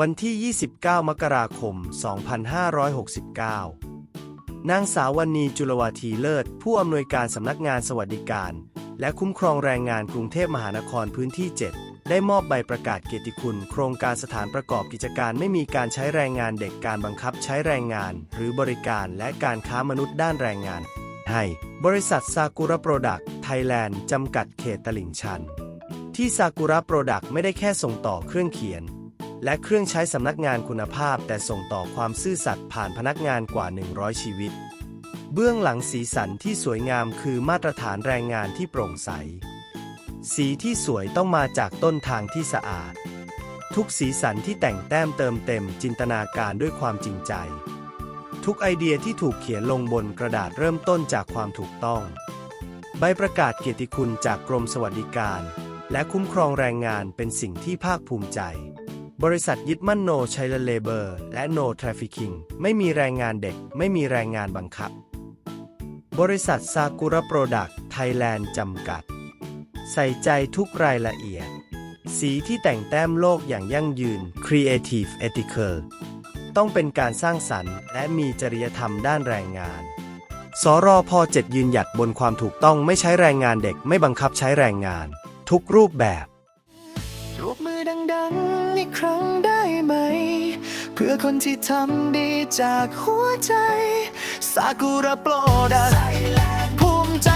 วันที่ 29 มกราคม 2569 นางสาววันนีจุลวาทีเลิศ ผู้อำนวยการสำนักงานสวัสดิการ และคุ้มครองแรงงานกรุงเทพมหานครพื้นที่ 7 ได้มอบใบประกาศเกียรติคุณ โครงการสถานประกอบกิจการไม่มีการใช้แรงงานเด็กการบังคับใช้แรงงาน หรือบริการและการค้ามนุษย์ด้านแรงงาน ให้ บริษัทซากุระโปรดักต์ไทยแลนด์จำกัดเขตตลิ่งชัน ที่ซากุระโปรดักต์ไม่ได้แค่ส่งต่อเครื่องเขียน และเครื่องใช้สำนักงานคุณภาพ แต่ส่งต่อความซื่อสัตย์ผ่านพนักงานกว่า 100 ชีวิต เบื้องหลังสีสันที่สวยงามคือมาตรฐานแรงงานที่โปร่งใส สีที่สวยต้องมาจากต้นทางที่สะอาด ทุกสีสันที่แต่งแต้มเติมเต็มจินตนาการด้วยความจริงใจ ทุกไอเดียที่ถูกเขียนลงบนกระดาษเริ่มต้นจากความถูกต้อง ใบประกาศเกียรติคุณจากกรมสวัสดิการ และคุ้มครองแรงงานเป็นสิ่งที่ภาคภูมิใจ บริษัทยึดมั่นโนชัยเลเบอร์ และโนทราฟิคิงไม่มีแรงงานเด็ก ไม่มีแรงงานบังคับ บริษัทซากุระโปรดักต์ไทยแลนด์จำกัด ใส่ใจทุกรายละเอียด สีที่แต่งแต้มโลกอย่างยั่งยืน Creative Ethical ต้องเป็นการสร้างสรรค์และมีจริยธรรมด้านแรงงาน สรพ7ยืนหยัดบนความถูกต้องไม่ใช้แรงงานเด็กไม่บังคับใช้แรงงาน ทุกรูปแบบ กครั้งได้ไหม เพื่อคนที่ทำดีจากหัวใจ ซากุระโปรดักภูมิใจ